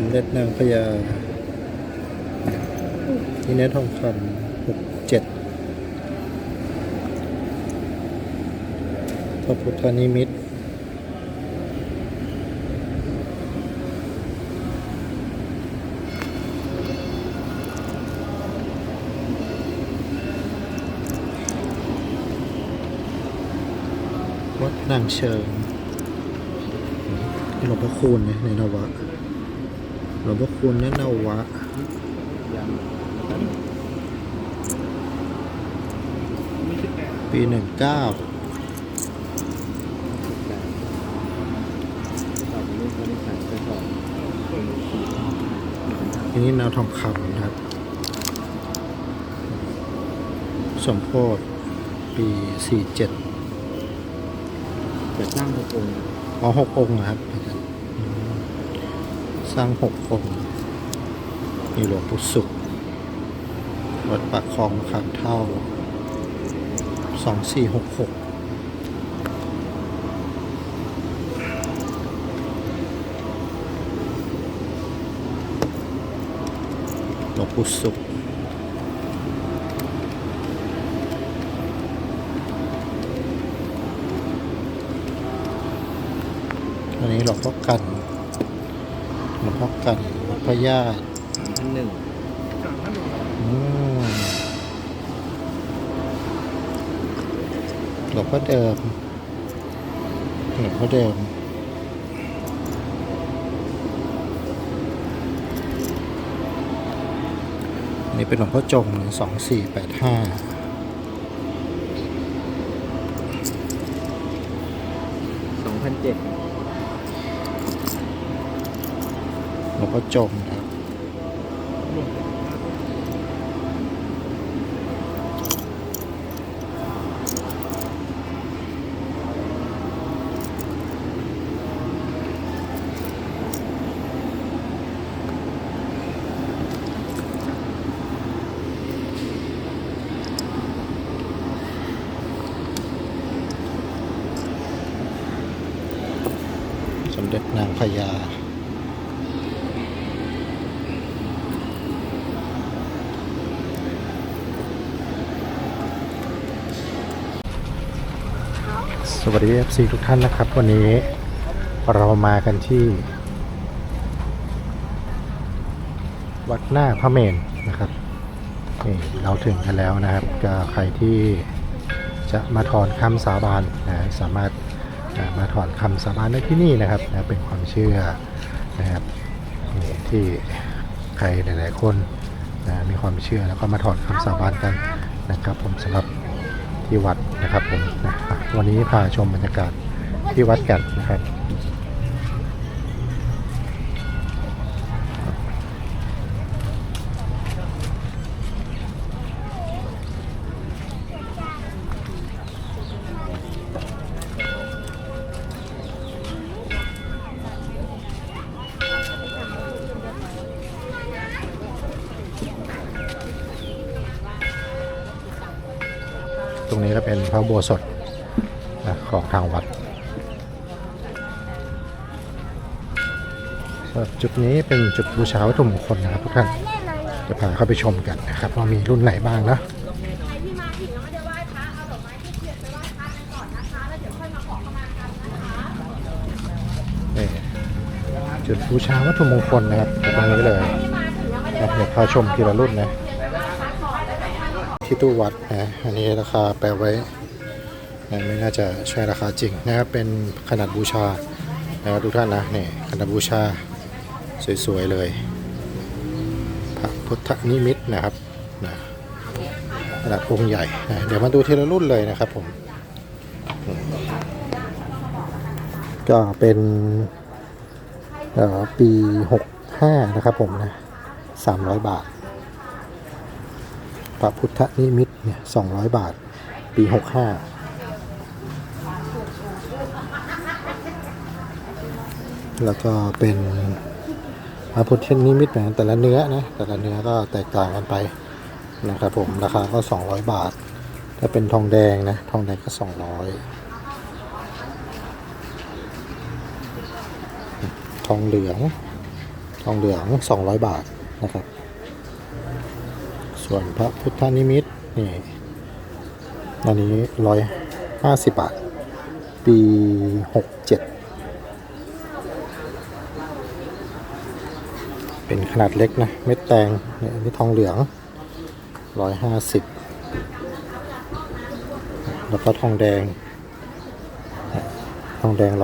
สมเด็จนางพญาที่เนื้อทองคำหกเจ็ดพระพุทธนิมิตวัดนางเชิงหลวงพ่อคูณในนวะ ลวงพ่อคูณเนี่ยนวะปีหนึ่งเก้าอันนี้แนวทองคำนะครับ สมโพธิปีสี่เจ็ดจะสร้างหกองค์อ๋อหกองค์นะครับอาจารย์อืม สร้างหกองค์มีหลวงปู่สุข วัดปากคลองขามเท่า สองสี่หกหกหลวงปู่สุขอันนี้หลวงพ่อกัน พ่อกันหลวงพ่อญาติท่านหนึ่งอืมหลวงพ่อเดิมหลวงพ่อเดิมอันนี้เป็นหลวงพ่อจงสองสี่แปดห้าสองพันเจ็ด แล้วก็จมนะครับ สมเด็จนางพญา ส วัสดี FC ทุกท่านนะครับ วันนี้เรามากันที่ วัดหน้าพระเมนนะครับนี่เราถึงกันแล้วนะครับก็ใครที่จะมาถอนคำสาบานนะสามารถมาถอนคำสาบานได้ที่นี่นะครับนะเป็นความเชื่อนะครับนี่ที่ใครหลาย ๆ คนนะมีความเชื่อแล้วก็มาถอนคำสาบานกันนะครับ ผมสำหรับ ที่วัดนะครับผมวันนี้พาชมบรรยากาศที่วัดกันนะครับ ตรงนี้ก็เป็นพระอุโบสถนะของทางวัดสำหรับจุดนี้เป็นจุดบูชาวัตถุมงคลนะครับทุกท่านจะพาเข้าไปชมกันนะครับว่ามีรุ่นไหนบ้างนะใครที่มาถึงแล้วไม่ได้ไหว้พระเอาดอกไม้ที่เทียนไปไหว้พระกันก่อนนะคะแล้วเดี๋ยวค่อยมาขอขมากันนะคะนี่จุดบูชาวัตถุมงคลนะครับอยู่ตรงนี้เลยที่มาถึงแล้วไม่ได้นะเดี๋ยวพาชมทีละรุ่นนะ ที่ตู้วัดนะอันนี้ราคาแปลไว้นะไม่น่าจะใช่ราคาจริงนะครับเป็นขนาดบูชานะครับทุกท่านนะนี่ขนาดบูชาสวยๆเลยพระพุทธนิมิตนะครับนะขนาดองค์ใหญ่นะเดี๋ยวมาดูทีละรุ่นเลยนะครับผมก็เป็นปี 65 นะครับผมนะ300 บาท พระพุทธนิมิตเนี่ยสองร้อยบาท ปีหกห้าแล้วก็เป็นพระพุทธนิมิตนะแต่ละเนื้อนะแต่ละเนื้อก็แตกต่างกันไปนะครับผมราคาก็200บาท ถ้าเป็นทองแดงนะทองแดงก็200ทองเหลือง ทองเหลือง 200 บาทนะครับ ส่วนพระพุทธนิมิตนี่อันนี้150บบาท ปี67เจ็ดเป็นขนาดเล็กนะ เม็ดแตงเนี่ยนนี้ทองเหลือง150แล้วก็ทองแดง ทองแดง150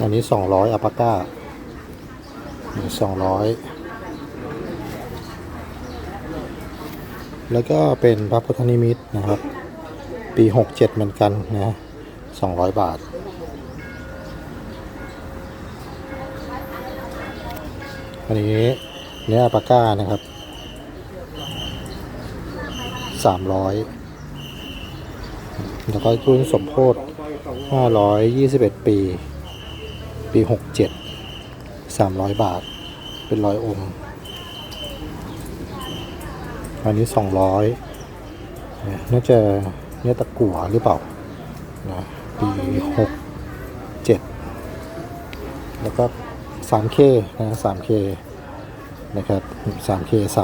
อันนี้200อัปปาก้านี่200 แล้วก็เป็นพระพุทธนิมิตนะครับ ปี 67 เหมือนกันนะ200 บาท อันนี้เนื้อปปาก้านะครับ 300 แล้วก็รุ่นสมโพธ521 ปี ปี 67 300 บาท เป็นร้อยองค์ อันนี้200เนี่ยน่าจะเนื้อตะกั่วหรือเปล่านะปี67แล้วก็ 3K นะ 3K นะครับ 3K 300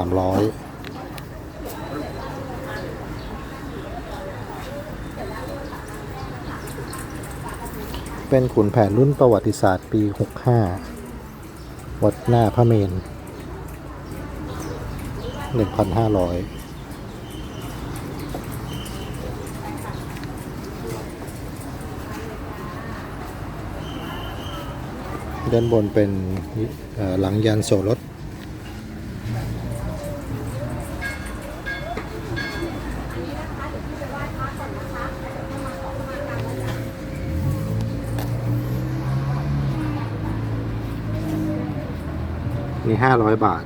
เป็นขุนแผนรุ่นประวัติศาสตร์ปี 65 วัดหน้าพระเมน หนึ่งพันห้าร้อยด้านบนเป็นหลังยานโสรถนี่ห้าร้อยบาท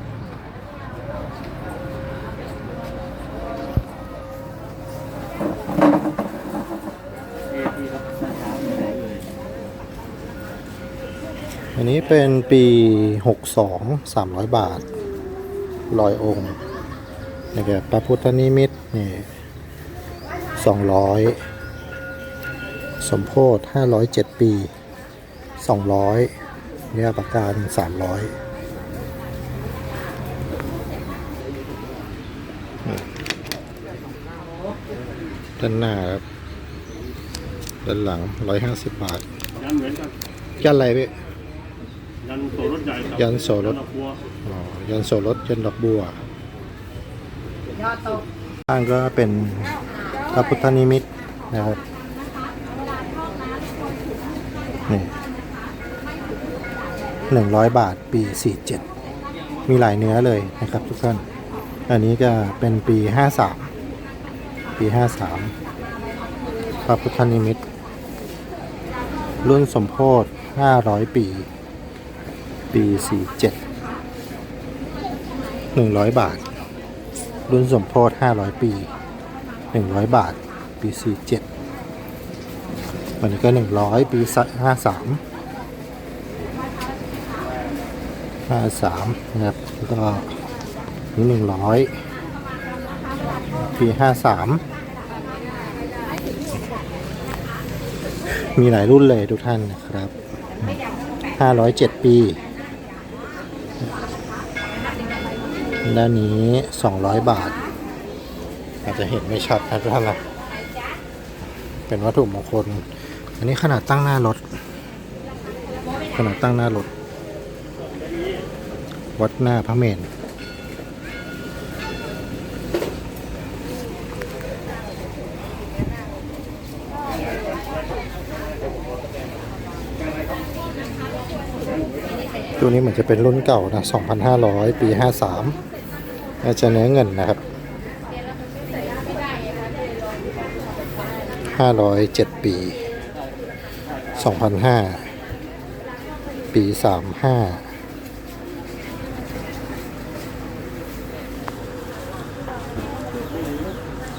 นนี้เป็นปี 62 300 บาทลอยองค์นะครับพระพุทธนิมิตนี่200 สมโพธิ507 ปี 200เนี่ยประการ 300ด้านหน้าครับ ด้านหลัง150บาทยันเหมือนกันยันอะไรพี่ ยันโสรถใหญ่กับยันโสรถยันดอกบัวอ๋อยันโสรถยันดอกบัวข้างก็เป็นพระพุทธนิมิตรนะครับนี่หนึ่งร้อยบาทปีสี่เจ็ดมีหลายเนื้อเลยนะครับทุกท่าน อันนี้ก็เป็นปีห้าสามปีห้าสามพระพุทธนิมิตรรุ่นสมโพธห้าร้อยปี ปีสี่เจ็ดหนึ่งร้อยบาท รุ่นสมโพธห้าร้อยปีหนึ่งร้อยบาท ปีสี่เจ็ดวันนี้ก็หนึ่งร้อยปีห้าสามห้าสามนะครับ แล้วก็นี่หนึ่งร้อยปีห้าสามมีหลายรุ่นเลยทุกท่านนะครับห้าร้อยเจ็ดปี ด้านนี้ 200 บาท อาจจะเห็นไม่ชัดนะทุกท่านนะเป็นวัตถุมงคล อันนี้ขนาดตั้งหน้ารถ ขนาดตั้งหน้ารถ วัดหน้าพระเมนตัวนี้เหมือนจะเป็นรุ่นเก่านะ 2,500 ปี 53 น่าจะเนื้อเงินนะครับห้าร้อยเจ็ดปีสองพันห้าปีสามห้า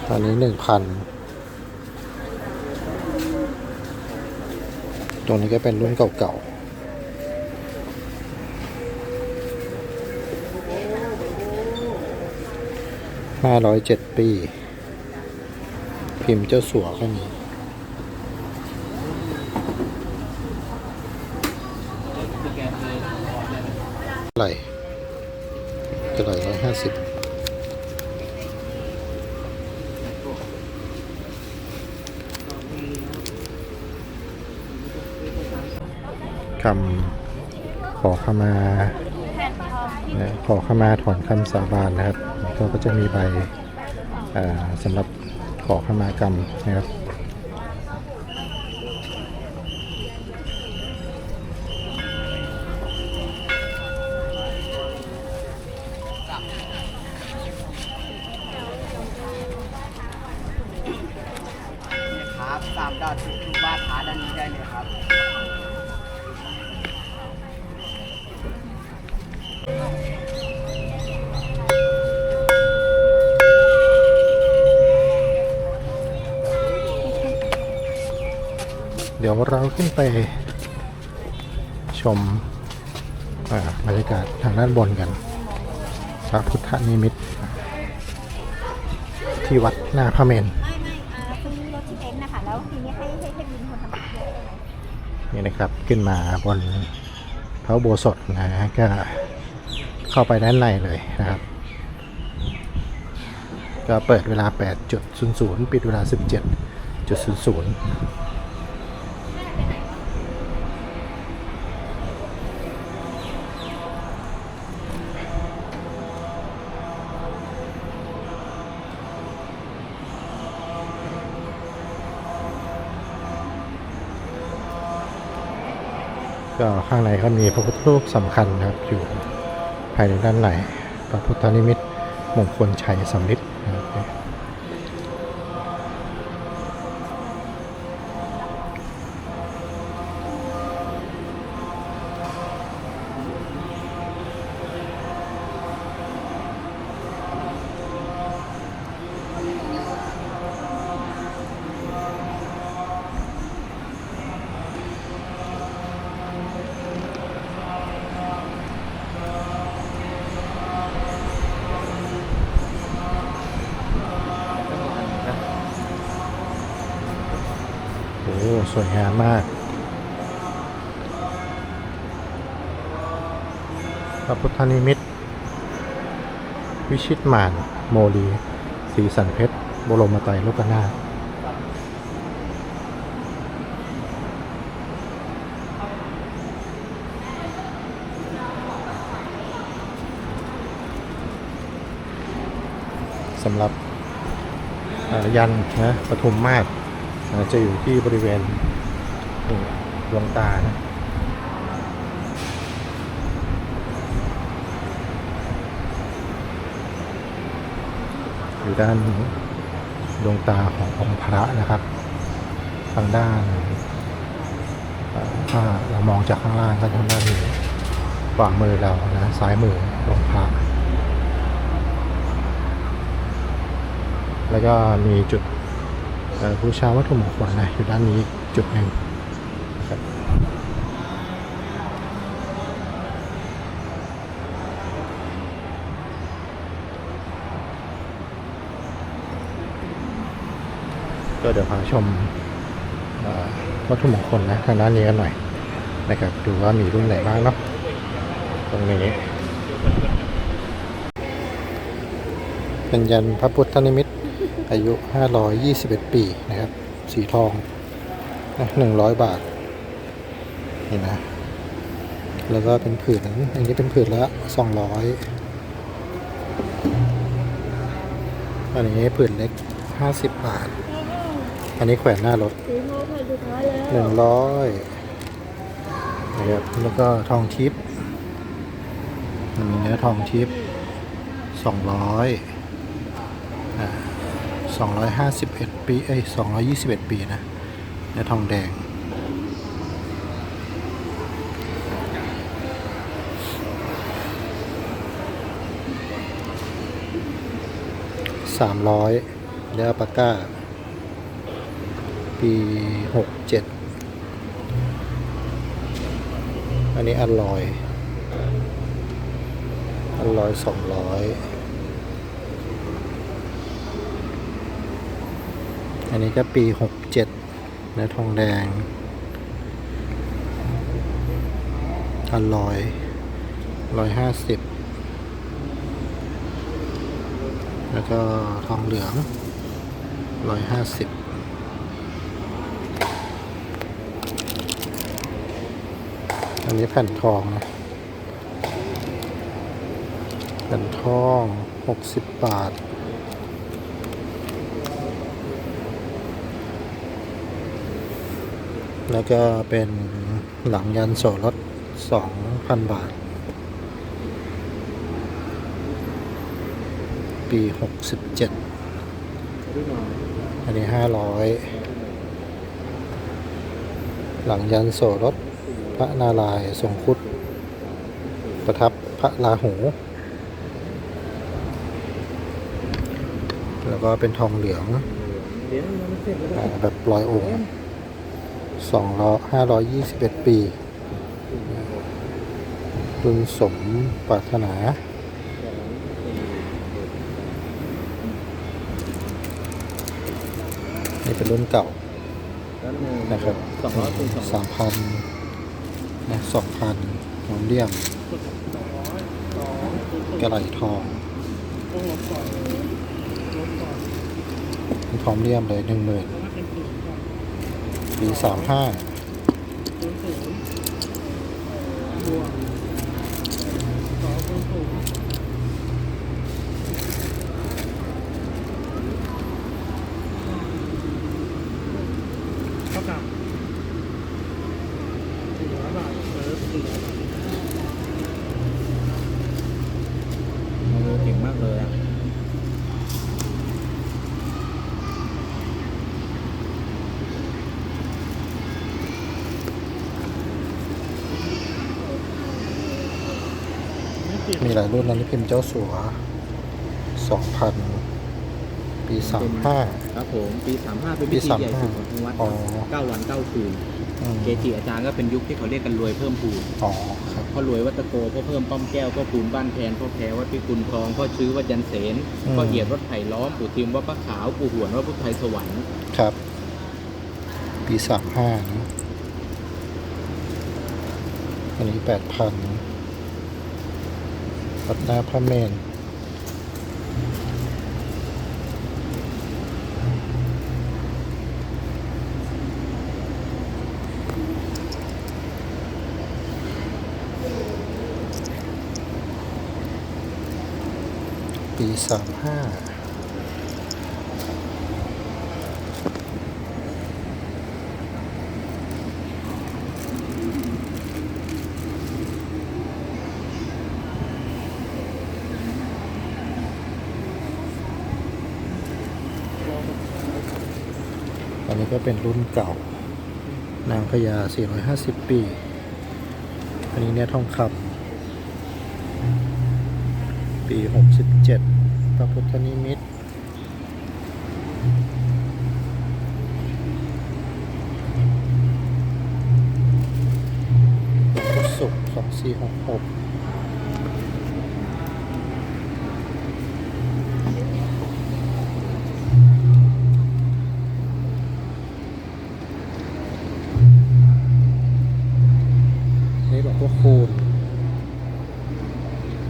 ตอนนี้หนึ่งพันตรงนี้ก็เป็นรุ่นเก่าๆ ห้าร้อยเจ็ดปี พิมพ์เจ้าสัวก็มีไหร่จะไหร่ร้อยห้าสิบคำขอขมานะขอขมาถอนคำสาบานนะครับ ก็ก็จะมีใบสำหรับขอขมากรรมนะครับ ยวเราขึ้นไปชมบรรยากาศทางด้านบนกันพระพุทธนิมิตที่วัดหน้าพระเมนไม่ไม่อ่าซื้อรถที่เต็นท์นะคะแล้วทีนี้ให้ให้ให้บินคนทำเพื่อนี่นะครับขึ้นมาบนพระโบสถนะฮะก็เข้าไปด้านในเลยนะครับ ก็เปิดเวลา 8.00 ปิดเวลา 17.00 ก็ข้างในก็มีพระพุทธรูปสำคัญนะครับ อยู่ภายในด้านในพระพุทธนิมิตมงคลชัยสำลิดนะครับ ธนิมิตวิชิตมาน โมลีสีสันเพชร บรมไตรโลกนาถสำหรับยันนะปทุมมาศจะอยู่ที่บริเวณดวงตานะ อยู่ ด้านดวงตาขององค์พระนะครับ ทางด้านถ้าเรามองจากข้างล่างก็ทางด้านนี้ขวามือเรานะซ้ายมือองค์พระแล้วก็มีจุดบูชาวัตถุมงคลนะอยู่ด้านนี้จุดหนึ่งนะครับ ก็เดี๋ยวพาชมวัตถุมงคลนะทางด้านนี้กันหน่อยนะครับดูว่ามีรุ่นไหนบ้างเนาะตรงนี้ เป็นยันพระพุทธนิมิตอายุ 521 ปีนะครับ สีทองนะ100 บาท นี่นะ แล้วก็เป็นผืนอันนี้เป็นผืนละ 200 อันนี้ผืนเล็ก 50 บาท อันนี้แขวนหน้ารถซื้อโน้ตสุดท้ายแล้ว100นะครับแล้วก็ทองทิพย์มีเนื้อทองทิพย์200อ่า251ปีเอ้ย221ปีนะเนื้อทองแดงสามร้อยเนื้อปากก้า ปีหกเจ็ดอันนี้อันลอย อันลอยสองร้อยอันนี้ก็ปีหกเจ็ดนื้อทองแดง อันลอยร้อยห้าสิบแล้วก็ทองเหลืองร้อยห้าสิบอั นนี้แผ่นทองนะ แผ่นทองหกสิบบาท แล้วก็เป็นหลังยันโสรถสองพันบาท ปีหกสิบเจ็ดอันนี้ห้าร้อยหลังยันโสรถ พระนารายณ์ทรงครุดประทับพระราหู แล้วก็เป็นทองเหลืองอ่าแบบร้อยองค์สองร้อยห้าร้อยยี่สิบเอ็ดปีรุ่นสมปรารถนา นี่เป็นรุ่นเก่านะครับสองร้อยคูณสองสามพัน นะสองพันหอมเลี่ยมกระไหลทองเป็นทองเลี่ยมเลยหนึ่งหมื่นปีสามห้า เท่ากับสี่ร้อยบาทเออสี่ร้อยบาท โอ้เก่งมากเลยอะ มี หลายรุ่นนะนี่พิมพ์เจ้าสัวสองพันปีสามห้า ครับผม ปีสามห้าเป็นปีพิธีใหญ่35สุดของทางวัดอ๋อ เก้าวันเก้าคืนเกจิอาจารย์ก็เป็นยุคที่เขาเรียกกันรวยเพิ่มพูนอ๋อครับพ่อรวยวัดตะโกพ่อเพิ่มป้อมแก้วพ่อปูนบ้านแพนพ่อแพรวัดพิกุลทองพ่อชื้อวัดยันเสนพ่อเอียดวัดไผ่ล้อมปู่ทิมวัดพระขาวปู่หวนวัดพุทธไทยสวรรค์ครับ ปีสามห้านะอันนี้แปดพัน วัดหน้าพระเมนปีสามห้า เป็นรุ่นเก่า นางพญา 450 ปี อันนี้เนี่ยทองคำปี 67 พระพุทธนิมิตรหลวงพ่อศุกร์2466 นี่หลวงพ่อคูณ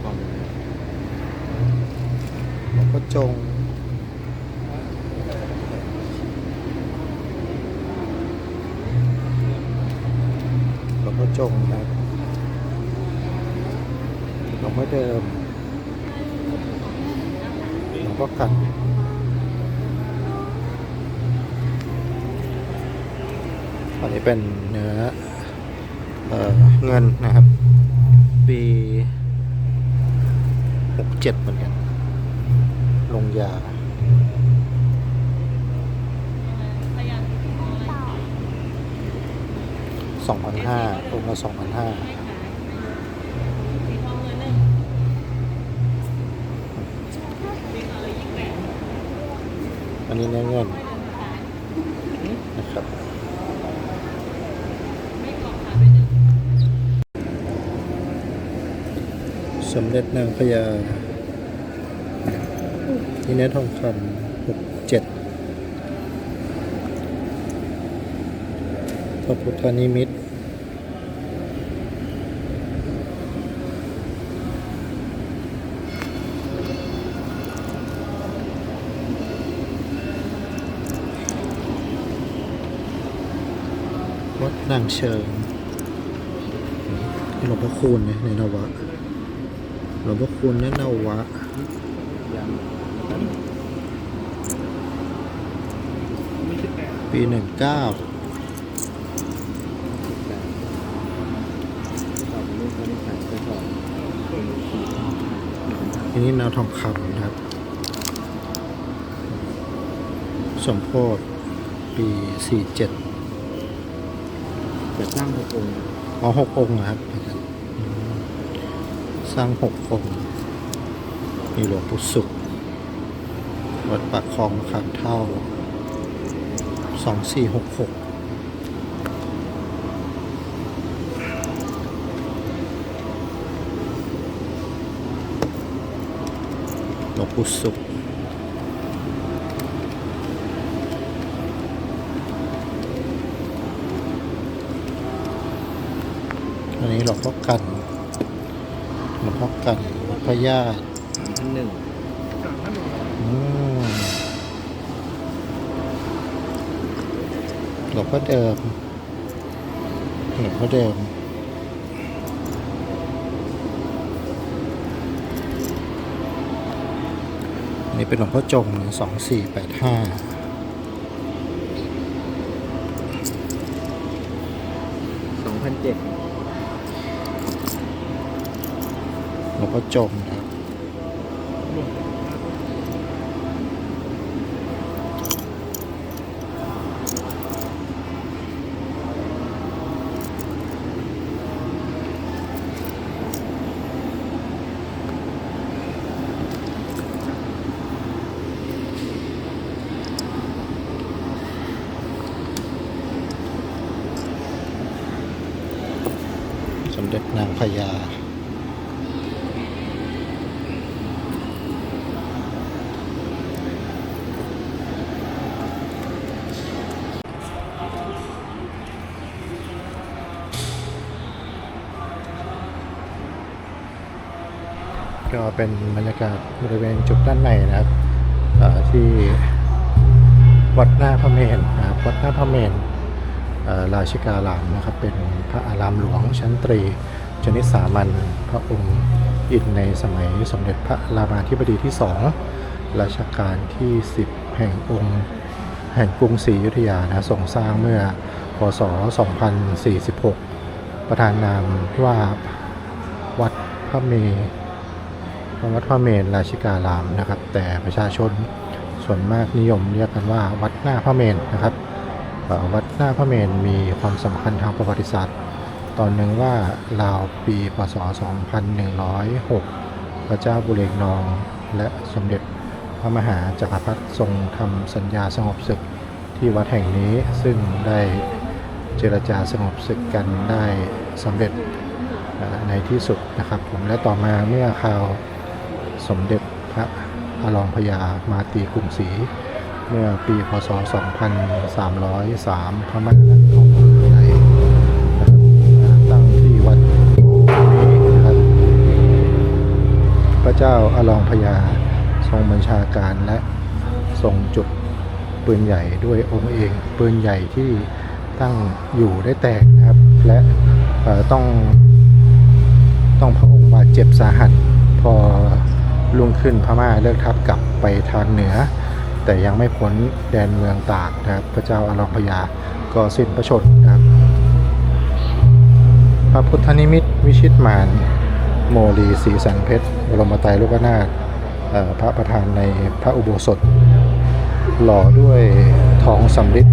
ก่อน หลวงพ่อจง หลวงพ่อจงนะครับหลวงพ่อเดิม หลวงพ่อกัน อันนี้ เป็นเนื้อเออเงินนะครับ ปีหกเจ็ดเหมือนกัน ลงยา สองพันห้าลงมาสองพันห้าอันนี้เนื้อเงิน สมเด็จนางพญาที่เนื้อทองคำหกเจ็ดพระพุทธนิมิตวัดนางเชิงหลวงพ่อคูณในนวะ หลวงพ่อคูณนั่นนวะยังไม่คิดแต่ปีหนึ่งเก้าแต่ตอบลูกไม่ได้ถ่ายก็ตอบอันนี้แนวทองคำนะครับ สมโพธิปีสี่เจ็ดแต่สร้างหกองค์อ๋อหกองค์นะครับอืม สร้างหกองค์มีหลวงปู่สุข วัดปากคลองขามเท่าสองสี่หกหกหลวงปู่สุขอันนี้หลวงพ่อกัน พ่อกันวัดพระญาติอันหนึ่งจากท่านหนึ่งอืมหลวงพ่อเดิมหลวงพ่อเดิมอันนี้เป็นหลวงพ่อจงสองสี่แปดห้าสองพันเจ็ด หลวงพ่อจงนะครับสมเด็จนางพญา ก็เป็นบรรยากาศบริเวณจุดด้านในนะครับที่วัดหน้าพระเมรุนะครับวัดหน้าพระเมรุเอ่อราชิการามนะครับเป็นพระอารามหลวงชั้นตรีชนิดสามัญพระองค์อินในสมัยสมเด็จพระรามาธิบดีที่สองรัชกาลที่ 10 แห่งองค์แห่งกรุงศรีอยุธยานะทรงสร้างเมื่อพศ 2046 ประธานนามว่าวัดพระเมร วัดพระเมรุราชิการามนะครับ แต่ประชาชนส่วนมากนิยมเรียกกันว่าวัดหน้าพระเมรุนะครับวัดหน้าพระเมรุมีความสำคัญทางประวัติศาสตร์ ตอนหนึ่งว่าราวปีพศ 2106 พระเจ้าบุเรงนอง และสมเด็จพระมหาจักรพรรดิทรงทำสัญญาสงบศึกที่วัดแห่งนี้ซึ่งได้เจรจาสงบศึกกันได้สำเร็จในที่สุดนะครับผมและต่อมาเมื่อข่าว สมเด็จพระอรองพญามาตีกรุงศรีเมื่อปีพศ 2303 พระมหานครในนะครับตั้งที่วัดนี้นะครับ พระเจ้าอรองพญาทรงบัญชาการและทรงจุดปืนใหญ่ด้วยองค์เองปืนใหญ่ที่ตั้งอยู่ได้แตกนะครับ และต้องต้องพระองค์บาดเจ็บสาหัสพอ ลุงขึ้นพม่าเลิกทัพกลับไปทางเหนือ แต่ยังไม่พ้นแดนเมืองตากนะครับพระเจ้าอารองพญาก็สิ้นพระชนม์นะครับ พระพุทธนิมิตวิชิตมานโมลีสีสันเพชรบรมไตรโลกนาถพระประธานในพระอุโบสถ หล่อด้วยทองสำริด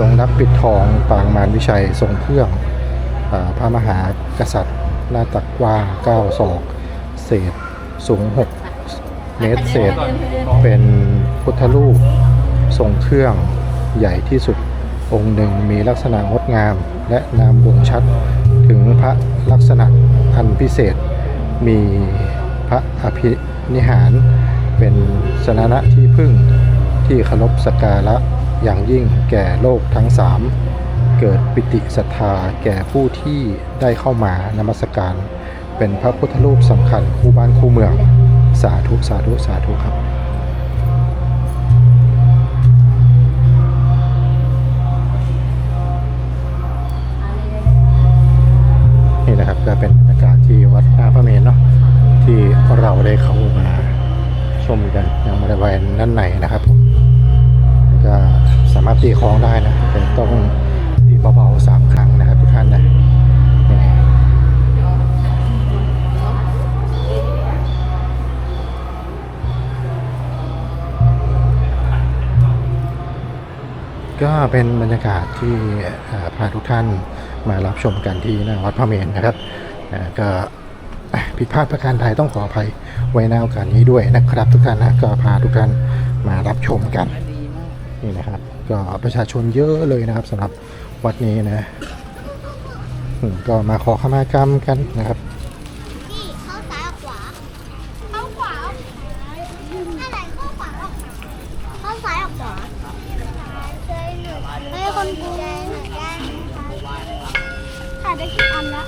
ลงรักปิดทองปางมารวิชัยทรงเครื่องอพระมหากษัตริย์หน้าตักว้า9ศอก เศษสูง 6 เมตรเศษ เป็นพุทธรูปทรงเครื่องใหญ่ที่สุดองค์หนึ่งมีลักษณะงดงาม และนามบ่งชัดถึงพระลักษณะอันพิเศษ มีพระอภินิหาร เป็นสนณะที่พึ่งที่เคารพสักการะอย่างยิ่งแก่โลกทั้งสามเกิดปิติศรัทธาแก่ผู้ที่ได้เข้ามานมัสการ เป็นพระพุทธรูปสำคัญคู่บ้านคู่เมือง สาธุ สาธุ สาธุครับ นี่นะครับก็เป็นอากาศที่วัดนาพระเมนเนาะที่เราได้เข้ามาชมกันยังบริเวณด้านในนะครับก็สามารถตีคล้องได้นะแต่ต้องตีเบาๆสามครั้ง ก็เป็นบรรยากาศที่พาทุกท่านมารับชมกันที่หน้าวัดพระเมรุนะครับก็ผิดพลาดประการใดต้องขออภัยไว้ในโอกาสนี้ด้วยนะครับ ทุกท่านนะก็พาทุกท่านมารับชมกันนี่นะครับ ก็ประชาชนเยอะเลยนะครับสำหรับวัดนี้นะก็มาขอขมากรรมกันนะครับ พี่เข้าซ้ายออกขวา เข้าขวาออกซ้ายอะไรเข้าขวาออกเข้าซ้ายออกขวาช่วยหนู คนกูหนูได้ขายได้กี่อันละ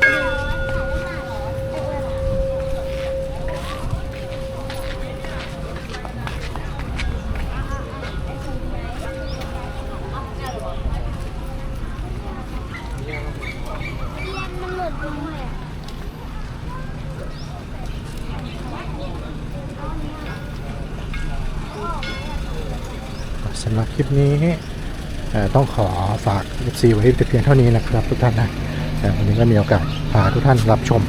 เดี๋ยวขายได้ห้าเหรอเออ เรียนมันหลุดตรงไหนอะ สำหรับคลิปนี้เอ่อ ต้องขอฝาก FC ไว้แต่เพียงเท่านี้นะครับ ทุกท่านนะแต่วันนี้ก็มีโอกาสพาทุกท่านรับชม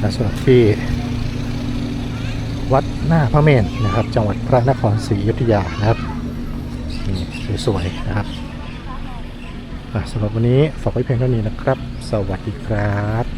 นะสำหรับที่ วัดหน้าพระเมรุนะครับ จังหวัดพระนครศรีอยุธยานะครับนี่สวยๆนะครับสำหรับวันนี้ฝากไว้เพียงเท่านี้นะครับ สวัสดีครับ